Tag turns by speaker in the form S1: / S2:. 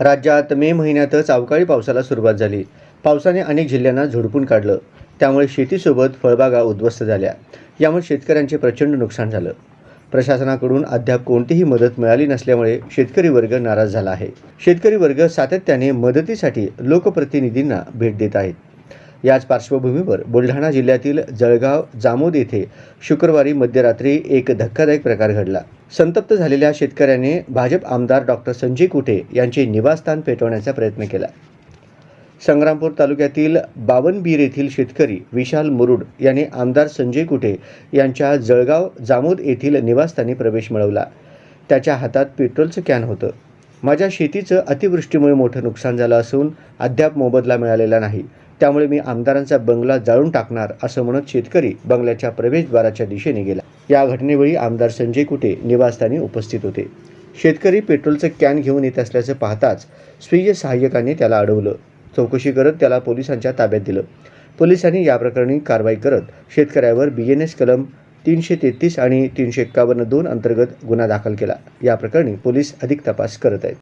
S1: राज्यात मे महिन्यातच अवकाळी पावसाला सुरुवात झाली. पावसाने अनेक जिल्ह्यांना झोडपून काढलं. त्यामुळे शेतीसोबत फळबागा उद्ध्वस्त झाल्या. यामुळे शेतकऱ्यांचे प्रचंड नुकसान झालं. प्रशासनाकडून अद्याप कोणतीही मदत मिळाली नसल्यामुळे शेतकरी वर्ग नाराज झाला आहे. शेतकरी वर्ग सातत्याने मदतीसाठी लोकप्रतिनिधींना भेट देत आहेत. याच पार्श्वभूमीवर बुलढाणा जिल्ह्यातील जळगाव जामोद येथे शुक्रवारी मध्यरात्री एक धक्कादायक प्रकार घडला. संतप्त झालेल्या शेतकऱ्याने भाजप आमदार डॉक्टर संजय कुटे यांचे निवासस्थान पेटवण्याचा प्रयत्न केला. संग्रामपूर तालुक्यातील बावनबीर येथील शेतकरी विशाल मुरुड याने आमदार संजय कुटे यांच्या जळगाव जामोद येथील निवासस्थानी प्रवेश मिळवला. त्याच्या हातात पेट्रोलचं कॅन होतं. माझ्या शेतीचं अतिवृष्टीमुळे मोठं नुकसान झालं असून अद्याप मोबदला मिळालेला नाही. त्यामुळे मी आमदारांचा बंगला जाळून टाकणार असं म्हणत शेतकरी बंगल्याच्या प्रवेशद्वाराच्या दिशेने गेला. या घटनेवेळी आमदार संजय कुटे निवासस्थानी उपस्थित होते. शेतकरी पेट्रोलचं कॅन घेऊन येत असल्याचं पाहताच स्वीय सहाय्यकाने त्याला अडवलं. चौकशी करत त्याला पोलिसांच्या ताब्यात दिलं. पोलिसांनी या प्रकरणी कारवाई करत शेतकऱ्यावर बी एन एस कलम तीनशे तेहतीस आणि तीनशे एक्कावन्न दोन अंतर्गत गुन्हा दाखल केला. या प्रकरणी पोलीस अधिक तपास करत आहेत.